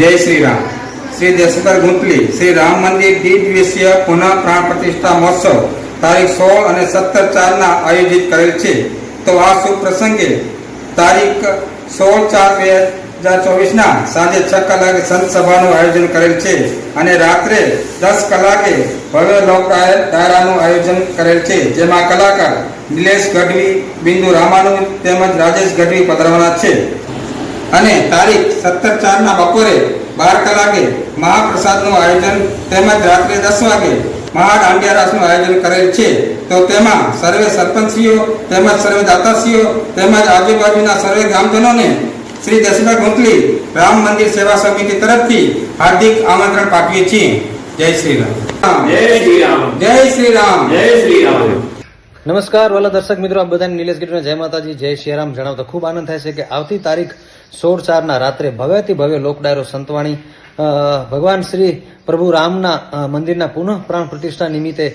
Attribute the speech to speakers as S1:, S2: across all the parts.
S1: જય શ્રી રામ. શ્રી દેશભર ગુંતલી શ્રી રામ મંદિર દ્વિદિવસીય પુનઃ પ્રાણ પ્રતિષ્ઠા મહોત્સવ તારીખ સોળ અને સત્તર ચારના આયોજિત કરેલ છે. તો આ શુભ પ્રસંગે તારીખ સોળ ચાર બે હજાર ચોવીસના સાંજે છ કલાકે સંત સભાનું આયોજન કરેલ છે અને રાત્રે દસ કલાકે ભવ્ય લોક ડાયરાનું આયોજન કરેલ છે. જેમાં કલાકાર નિલેશ ગઢવી, બિંદુ રામાનુ તેમજ રાજેશ ગઢવી પધરાવાના છે. અને તારીખ સત્તર ચારના બપોરે બાર કલાકે મહાપ્રસાદનું આયોજન તેમજ રાત્રે દસ વાગે મહાદાંડિયા રાસનું આયોજન કરેલ છે. તો તેમાં સર્વે સરપંચીઓ તેમજ સર્વે દાતાશ્રીઓ તેમજ આજુબાજુના સર્વે ગ્રામજનોને શ્રી દશરથ ગુંતલી રામ મંદિર સેવા સમિતિ તરફથી હાર્દિક આમંત્રણ પાઠવીએ છીએ. જય શ્રી રામ.
S2: જય શ્રી રામ.
S1: જય શ્રી રામ.
S2: જય શ્રી રામ.
S3: નમસ્કાર વાલા દર્શક મિત્રો, આપ બધાને નિલેશ ગીટને જય માતાજી, જય શ્રીરામ જણાવતા ખૂબ આનંદ થાય છે કે આવતી તારીખ સોળ ચારના રાત્રે ભવ્યથી ભવ્ય લોકડાયરો સંતવાણી ભગવાન શ્રી પ્રભુ રામના મંદિરના પુનઃ પ્રાણ પ્રતિષ્ઠા નિમિત્તે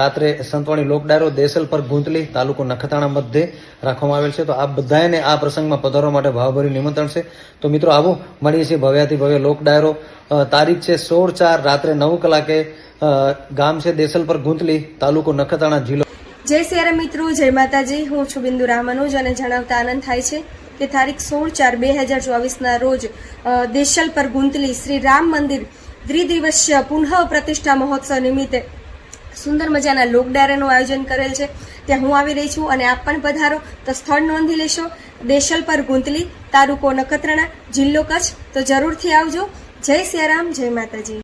S3: રાત્રે સંતવાણી લોકડાયરો દેસલ પર ગુંતલી તાલુકો નખત્રાણા મધ્યે રાખવામાં આવેલ છે. તો આપ બધાને આ પ્રસંગમાં પધારવા માટે ભાવભર્યું નિમંત્રણ છે. તો મિત્રો, આવો મળીએ છીએ ભવ્યાથી ભવ્ય લોકડાયરો. તારીખ છે સોળ ચાર રાત્રે નવ કલાકે ગામ છે દેસલ પર ગુંતલી તાલુકો નખત્રાણા જિલ્લો
S4: જય સિયારા મિત્રો, જય માતાજી. હું છું બિંદુ રામાનુજ અને જણાવતા આનંદ થાય છે કે તારીખ સોળ ચાર બે હજાર ચોવીસના રોજ દેશલ પર ગુંતલી શ્રી રામ મંદિર દ્વિદિવસીય પુનઃ પ્રતિષ્ઠા મહોત્સવ નિમિત્તે સુંદર મજાના લોકડાયરાનું આયોજન કરેલ છે. ત્યાં હું આવી રહી છું અને આપ પણ પધારો. તો સ્થળ નોંધી લેશો. દેશલ પર ગુંતલી, તાલુકો નખત્રાણા, જિલ્લો કચ્છ. તો જરૂરથી આવજો. જય સિયારામ, જય માતાજી.